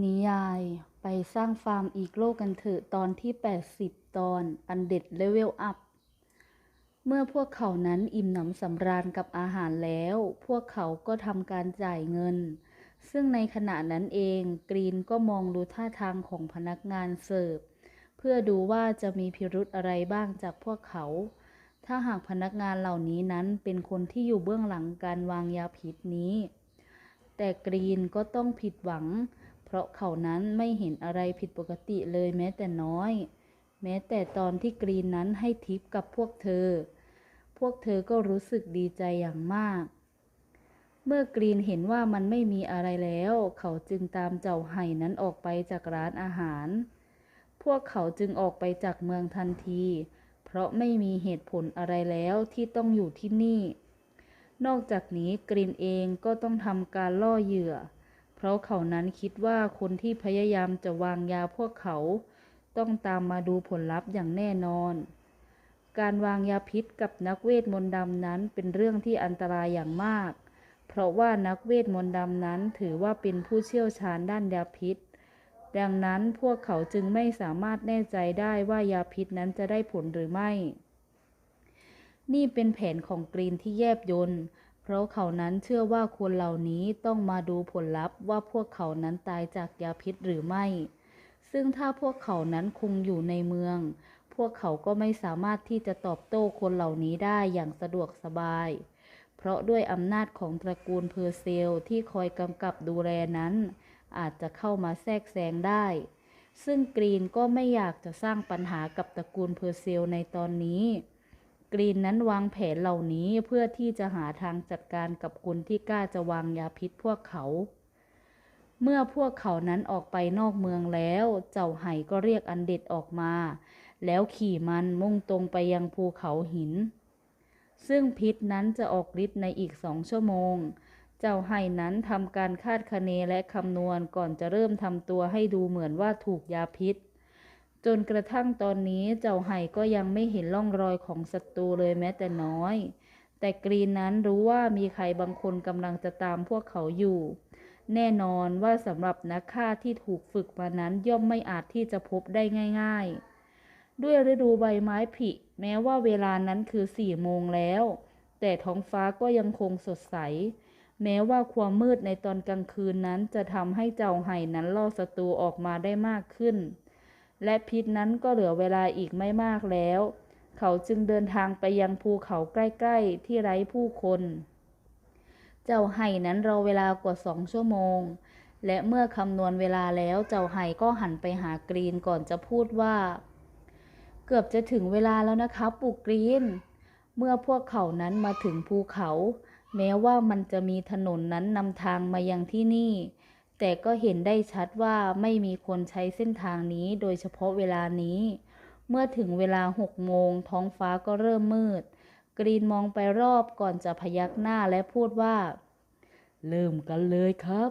นิยายไปสร้างฟาร์มอีกโลกกันเถอะตอนที่ 80 ตอนอันเด็ดเลเวลอัพ เมื่อพวกเขานั้นอิ่มหนำสำราญกับอาหารแล้ว พวกเขาก็ทำการจ่ายเงิน ซึ่งในขณะนั้นเองกรีนก็มองดูท่าทางของพนักงานเสิร์ฟ เพื่อดูว่าจะมีพิรุธอะไรบ้างจากพวกเขา ถ้าหากพนักงานเหล่านี้นั้นเป็นคนที่อยู่เบื้องหลังการวางยาพิษนี้ แต่กรีนก็ต้องผิดหวังเพราะเขานั้นไม่เห็นอะไรผิดปกติเลยแม้แต่น้อย แม้แต่ตอนที่กรีนนั้นให้ทิปกับพวกเธอ พวกเธอก็รู้สึกดีใจอย่างมาก เมื่อกรีนเห็นว่ามันไม่มีอะไรแล้ว เขาจึงตามเจ้าไห่นั้นออกไปจากร้านอาหาร พวกเขาจึงออกไปจากเมืองทันที เพราะไม่มีเหตุผลอะไรแล้วที่ต้องอยู่ที่นี่ นอกจากนี้กรีนเองก็ต้องทำการล่อเหยื่อเพราะเขานั้นคิดว่าคนที่พยายามจะวางยาพวกเขา ต้องตามมาดูผลลัพธ์อย่างแน่นอน การวางยาพิษกับนักเวทมนต์ดำนั้นเป็นเรื่องที่อันตรายอย่างมาก เพราะว่านักเวทมนต์ดำนั้นถือว่าเป็นผู้เชี่ยวชาญด้านยาพิษ ดังนั้นพวกเขาจึงไม่สามารถแน่ใจได้ว่ายาพิษนั้นจะได้ผลหรือไม่ นี่เป็นแผนของกรีนที่แยบยล เพราะเขานั้นเชื่อว่าคนเหล่านี้ต้องมาดูผลลัพธ์ว่าพวกเขานั้นตายจากยาพิษหรือไม่ ซึ่งถ้าพวกเขานั้นคงอยู่ในเมือง พวกเขาก็ไม่สามารถที่จะตอบโต้คนเหล่านี้ได้อย่างสะดวกสบาย เพราะด้วยอำนาจของตระกูลเพอร์เซลที่คอยกำกับดูแลนั้น อาจจะเข้ามาแทรกแซงได้ ซึ่งกรีนก็ไม่อยากจะสร้างปัญหากับตระกูลเพอร์เซลในตอนนี้ กรีนนั้นวางแผนเหล่านี้เพื่อที่จะหาทางจัดการกับคนที่กล้าจะวางยาพิษพวกเขา เมื่อพวกเขานั้นออกไปนอกเมืองแล้ว เจ้าไห่ก็เรียกอันเด็ดออกมา แล้วขี่มันมุ่งตรงไปยังภูเขาหิน ซึ่งพิษนั้นจะออกฤทธิ์ในอีกสองชั่วโมง เจ้าไห่นั้นทำการคาดคะเนและคำนวณก่อนจะเริ่มทำตัวให้ดูเหมือนว่าถูกยาพิษ จนกระทั่งตอนนี้เจ้าไห่ก็ยังไม่เห็นร่องรอยของศัตรูเลยแม้แต่น้อย แต่กรีนนั้นรู้ว่ามีใครบางคนกำลังจะตามพวกเขาอยู่ แน่นอนว่าสำหรับนักฆ่าที่ถูกฝึกมานั้นย่อมไม่อาจที่จะพบได้ง่าย ๆ ด้วยฤดูใบไม้ผลิแม้ว่าเวลานั้นคือสี่โมงแล้ว แต่ท้องฟ้าก็ยังคงสดใส แม้ว่าความมืดในตอนกลางคืนนั้นจะทำให้เจ้าไห่นั้นล่อศัตรูออกมาได้มากขึ้น และพิษนั้นก็เหลือเวลาอีกไม่มากแล้ว เขาจึงเดินทางไปยังภูเขาใกล้ๆ ที่ไร้ผู้คน เจ้าไห่นั้นรอเวลากว่าสองชั่วโมง และเมื่อคำนวณเวลาแล้วเจ้าไห่ก็หันไปหากรีนก่อนจะพูดว่า เกือบจะถึงเวลาแล้วนะคะปู่กรีน เมื่อพวกเขานั้นมาถึงภูเขา แม้ว่ามันจะมีถนนนั้นนำทางมายังที่นี่ แต่ก็เห็นได้ชัดว่าไม่มีคนใช้เส้นทางนี้โดยเฉพาะเวลานี้ เมื่อถึงเวลาหกโมงท้องฟ้าก็เริ่มมืด กรีนมองไปรอบก่อนจะพยักหน้าและพูดว่า เริ่มกันเลยครับ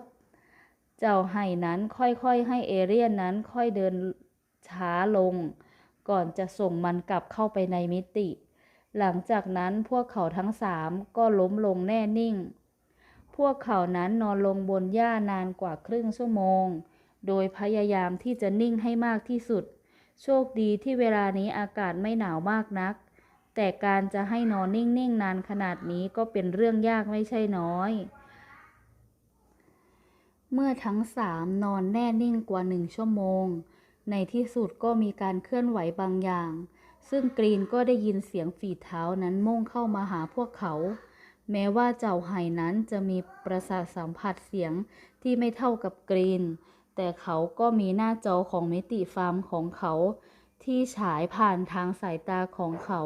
เจ้าไห่นั้นค่อยๆให้เอเรียนนั้นค่อยเดินช้าลง ก่อนจะส่งมันกลับเข้าไปในมิติ หลังจากนั้นพวกเขาทั้งสามก็ล้มลงแน่นิ่ง วกเขานั้นนอนลงบนหญ้านานกว่าครึ่งชั่วโมง โดยพยายามที่จะนิ่งให้มากที่สุด โชคดีที่เวลานี้อากาศไม่หนาวมากนัก แต่การจะให้นอนนิ่งๆนานขนาดนี้ก็เป็นเรื่องยากไม่ใช่น้อย เมื่อทั้งสามนอนแน่นิ่งกว่าหนึ่งชั่วโมง ในที่สุดก็มีการเคลื่อนไหวบางอย่าง ซึ่งกรีนก็ได้ยินเสียงฝีเท้านั้นมุ่งเข้ามาหาพวกเขา แม้ว่าเจ้าไห่นั้นจะมีประสาทสัมผัสเสียงที่ไม่เท่ากับกรีน แต่เขาก็มีหน้าจอของมิติฟาร์มของเขา ที่ฉายผ่านทางสายตาของเขา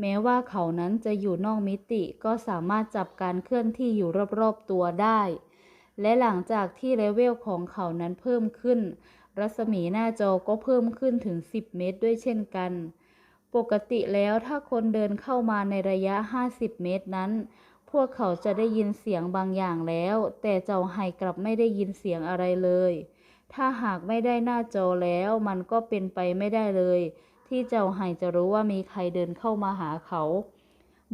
แม้ว่าเขานั้นจะอยู่นอกมิติก็สามารถจับการเคลื่อนที่อยู่รอบๆตัวได้ และหลังจากที่เลเวลของเขานั้นเพิ่มขึ้น รัศมีหน้าจอก็เพิ่มขึ้นถึง 10 เมตรด้วยเช่นกัน ปกติแล้วถ้าคนเดินเข้ามาในระยะ 50 เมตรนั้น พวกเขาจะได้ยินเสียงบางอย่างแล้ว แต่เจ้าไห่กลับไม่ได้ยินเสียงอะไรเลย ถ้าหากไม่ได้หน้าจอแล้วมันก็เป็นไปไม่ได้เลย ที่เจ้าไห่จะรู้ว่ามีใครเดินเข้ามาหาเขา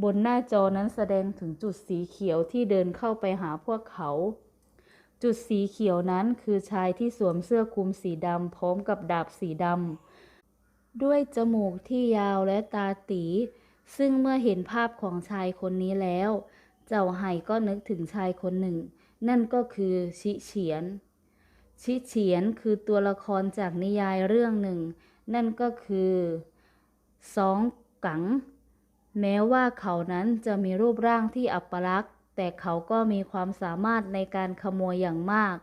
บนหน้าจอนั้นแสดงถึงจุดสีเขียวที่เดินเข้าไปหาพวกเขา จุดสีเขียวนั้นคือชายที่สวมเสื้อคลุมสีดำพร้อมกับดาบสีดำ ด้วยจมูกที่ยาวและตาตี ซึ่งเมื่อเห็นภาพของชายคนนี้แล้ว เจ้าไห่ก็นึกถึงชายคนหนึ่ง นั่นก็คือชิเฉียน ชิเฉียนคือตัวละครจากนิยายเรื่องหนึ่ง นั่นก็คือสองกัง แม้ว่าเขานั้นจะมีรูปร่างที่อัปลักษณ์ แต่เขาก็มีความสามารถในการขโมยอย่างมาก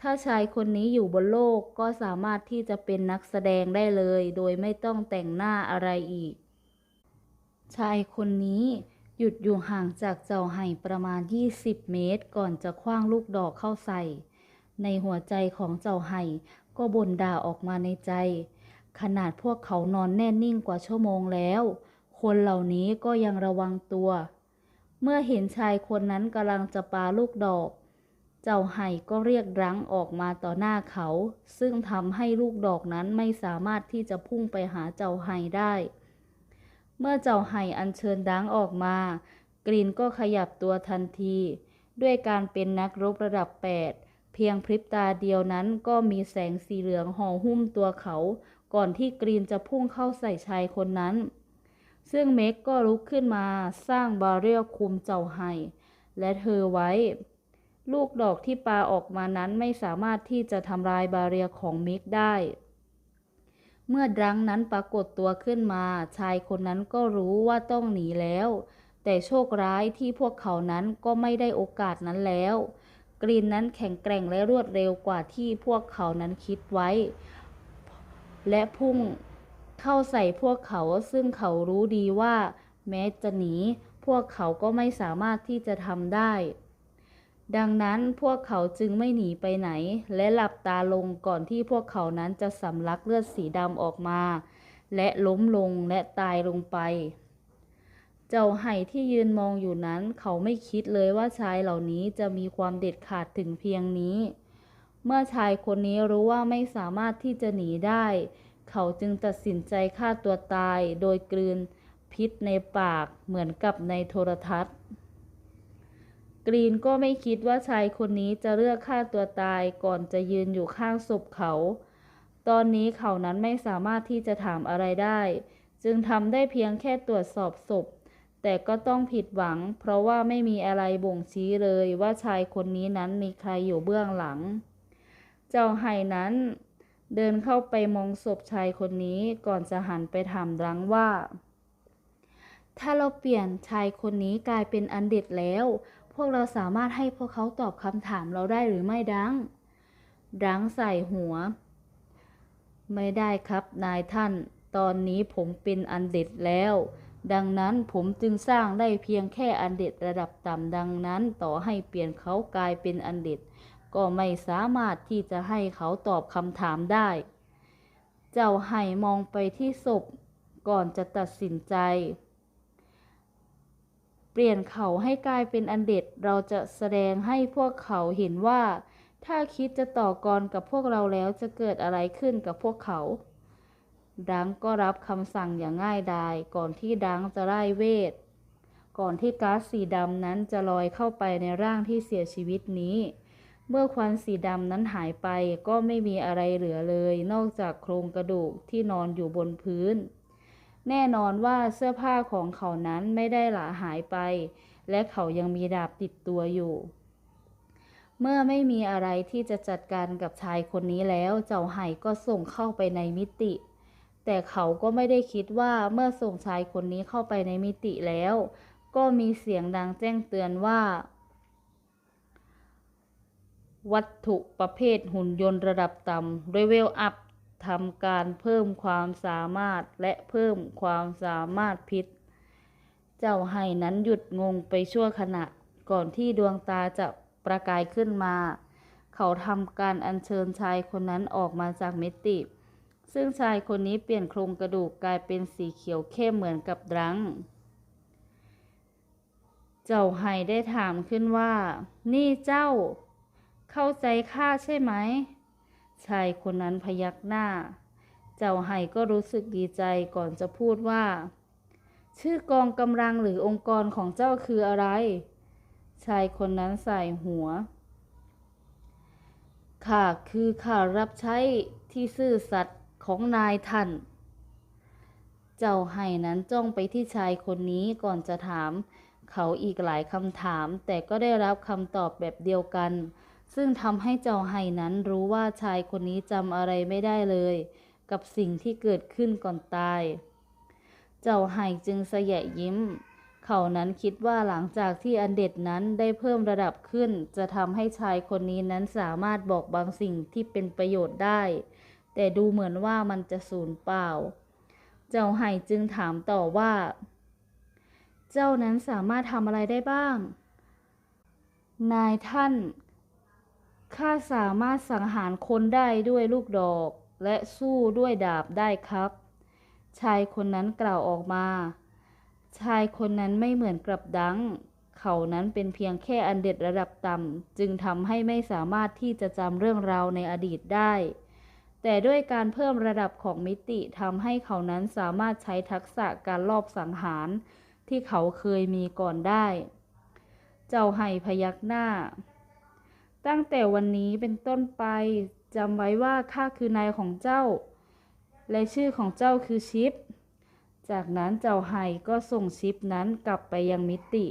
ถ้าชายคนนี้อยู่บนโลกก็สามารถที่จะเป็นนักแสดงได้เลย โดยไม่ต้องแต่งหน้าอะไรอีก ชายคนนี้หยุดอยู่ห่างจากเจ้าไห่ประมาณ 20 เมตร ก่อนจะคว้างลูกดอกเข้าใส่ ในหัวใจของเจ้าไห่ก็บ่นด่าออกมาในใจ ขนาดพวกเขานอนแน่นิ่งกว่าชั่วโมงแล้ว คนเหล่านี้ก็ยังระวังตัว เมื่อเห็นชายคนนั้นกำลังจะปาลูกดอก เจ้าไห่ก็เรียกรั้งออกมาต่อหน้าเขา ซึ่งทำให้ลูกดอกนั้นไม่สามารถที่จะพุ่งไปหาเจ้าไห่ได้ เมื่อเจ้าไห่อัญเชิญดังออกมา กรีนก็ขยับตัวทันที ด้วยการเป็นนักรบระดับ 8 เพียงพริบตาเดียวนั้นก็มีแสงสีเหลืองห่อหุ้มตัวเขา ก่อนที่กรีนจะพุ่งเข้าใส่ชายคนนั้น ซึ่งเมกก็ลุกขึ้นมาสร้างบาเรียลคุมเจ้าไห่และเธอไว้ ลูกดอกที่ปาออกมานั้นไม่สามารถที่จะทำลายบาเรียของมิกได้ เมื่อดรังนั้นปรากฏตัวขึ้นมา ชายคนนั้นก็รู้ว่าต้องหนีแล้ว แต่โชคร้ายที่พวกเขานั้นก็ไม่ได้โอกาสนั้นแล้ว กรีนนั้นแข็งแกร่งและรวดเร็วกว่าที่พวกเขานั้นคิดไว้ และพุ่งเข้าใส่พวกเขาซึ่งเขารู้ดีว่า แม้จะหนี พวกเขาก็ไม่สามารถที่จะทำได้ ดังนั้นพวกเขาจึงไม่หนีไปไหน และหลับตาลงก่อนที่พวกเขานั้นจะสำลักเลือดสีดำออกมา และล้มลงและตายลงไป เจ้าไห่ที่ยืนมองอยู่นั้น เขาไม่คิดเลยว่าชายเหล่านี้จะมีความเด็ดขาดถึงเพียงนี้ เมื่อชายคนนี้รู้ว่าไม่สามารถที่จะหนีได้ เขาจึงตัดสินใจฆ่าตัวตายโดยกลืนพิษในปากเหมือนกับในโทรทัศน์ กรีนก็ไม่คิดว่าชายคนนี้จะเลือกฆ่าตัวตายก่อนจะยืนอยู่ข้างศพเขา ตอนนี้เขานั้นไม่สามารถที่จะถามอะไรได้ จึงทำได้เพียงแค่ตรวจสอบศพ แต่ก็ต้องผิดหวัง เพราะว่าไม่มีอะไรบ่งชี้เลยว่าชายคนนี้นั้นมีใครอยู่เบื้องหลัง เจ้าไห่นั้น เดินเข้าไปมองศพชายคนนี้ก่อนจะหันไปถามรังว่า ถ้าเราเปลี่ยนชายคนนี้กลายเป็นอันเด็ดแล้ว พวกเราสามารถให้พวกเขาตอบคำถามเราได้หรือไม่ดัง ดังใส่หัว ไม่ได้ครับนายท่าน ตอนนี้ผมเป็นอันเด็ดแล้ว ดังนั้นผมจึงสร้างได้เพียงแค่อันเด็ดระดับต่ำดังนั้น ต่อให้เปลี่ยนเขากลายเป็นอันเด็ด ก็ไม่สามารถที่จะให้เขาตอบคำถามได้ เจ้าไห่มองไปที่ศพก่อนจะตัดสินใจ เปลี่ยนเขาให้กลายเป็นอันเด็ด เราจะแสดงให้พวกเขาเห็นว่า ถ้าคิดจะต่อกรกับพวกเราแล้วจะเกิดอะไรขึ้นกับพวกเขา ดังก็รับคำสั่งอย่างง่ายดาย ก่อนที่ดังจะไล่เวท ก่อนที่ก๊าซสีดำนั้นจะลอยเข้าไปในร่างที่เสียชีวิตนี้ เมื่อควันสีดำนั้นหายไปก็ไม่มีอะไรเหลือเลย นอกจากโครงกระดูกที่นอนอยู่บนพื้น แน่นอนว่าเสื้อผ้าของเขานั้นไม่ได้หลาหายไป และเขายังมีดาบติดตัวอยู่ เมื่อไม่มีอะไรที่จะจัดการกับชายคนนี้แล้ว เจ้าไห่ก็ส่งเข้าไปในมิติ แต่เขาก็ไม่ได้คิดว่าเมื่อส่งชายคนนี้เข้าไปในมิติแล้ว ก็มีเสียงดังแจ้งเตือนว่า วัตถุประเภทหุ่นยนต์ระดับต่ำ Level Up ทำการเพิ่มความสามารถและเพิ่มความสามารถพิษ เจ้าไห่นั้นหยุดงงไปชั่วขณะก่อนที่ดวงตาจะประกายขึ้นมา เขาทำการอัญเชิญชายคนนั้นออกมาจากมิติ ซึ่งชายคนนี้เปลี่ยนโครงกระดูกกลายเป็นสีเขียวเข้มเหมือนกับรังเจ้าไห่ได้ถามขึ้นว่า นี่เจ้า เข้าใจข้าใช่ไหม ชายคนนั้นพยักหน้า เจ้าไห่ก็รู้สึกดีใจก่อนจะพูดว่า ชื่อกองกำลังหรือองค์กรของเจ้าคืออะไร ชายคนนั้นใส่หัวข้าคือข้ารับใช้ที่ซื่อสัตย์ของนายท่าน เจ้าไห่นั้นจ้องไปที่ชายคนนี้ก่อนจะถาม เขาอีกหลายคำถาม แต่ก็ได้รับคำตอบแบบเดียวกัน ซึ่งทำให้เจ้าไห่นั้นรู้ว่าชายคนนี้จำอะไรไม่ได้เลย กับสิ่งที่เกิดขึ้นก่อนตาย เจ้าไห่จึงเสยยิ้ม เขานั้นคิดว่าหลังจากที่อันเด็ดนั้นได้เพิ่มระดับขึ้น จะทำให้ชายคนนี้นั้นสามารถบอกบางสิ่งที่เป็นประโยชน์ได้ แต่ดูเหมือนว่ามันจะสูญเปล่า เจ้าไห่จึงถามต่อว่า เจ้านั้นสามารถทำอะไรได้บ้าง นายท่าน ข้าสามารถสังหารคนได้ด้วยลูกดอก และสู้ด้วยดาบได้ครับ ชายคนนั้นกล่าวออกมา ชายคนนั้นไม่เหมือนกับดัง เขานั้นเป็นเพียงแค่อันเด็ดระดับต่ำ จึงทำให้ไม่สามารถที่จะจำเรื่องราวในอดีตได้ แต่ด้วยการเพิ่มระดับของมิติทำให้เขานั้นสามารถใช้ทักษะการลอบสังหารที่เขาเคยมีก่อนได้ เจ้าไห่พยักหน้า ตั้งแต่วันนี้เป็นต้นไปจำไว้ว่าข้าคือนายของเจ้า และชื่อของเจ้าคือชิป จากนั้นเจ้าไห่ก็ส่งชิปนั้นกลับไปยังมิติ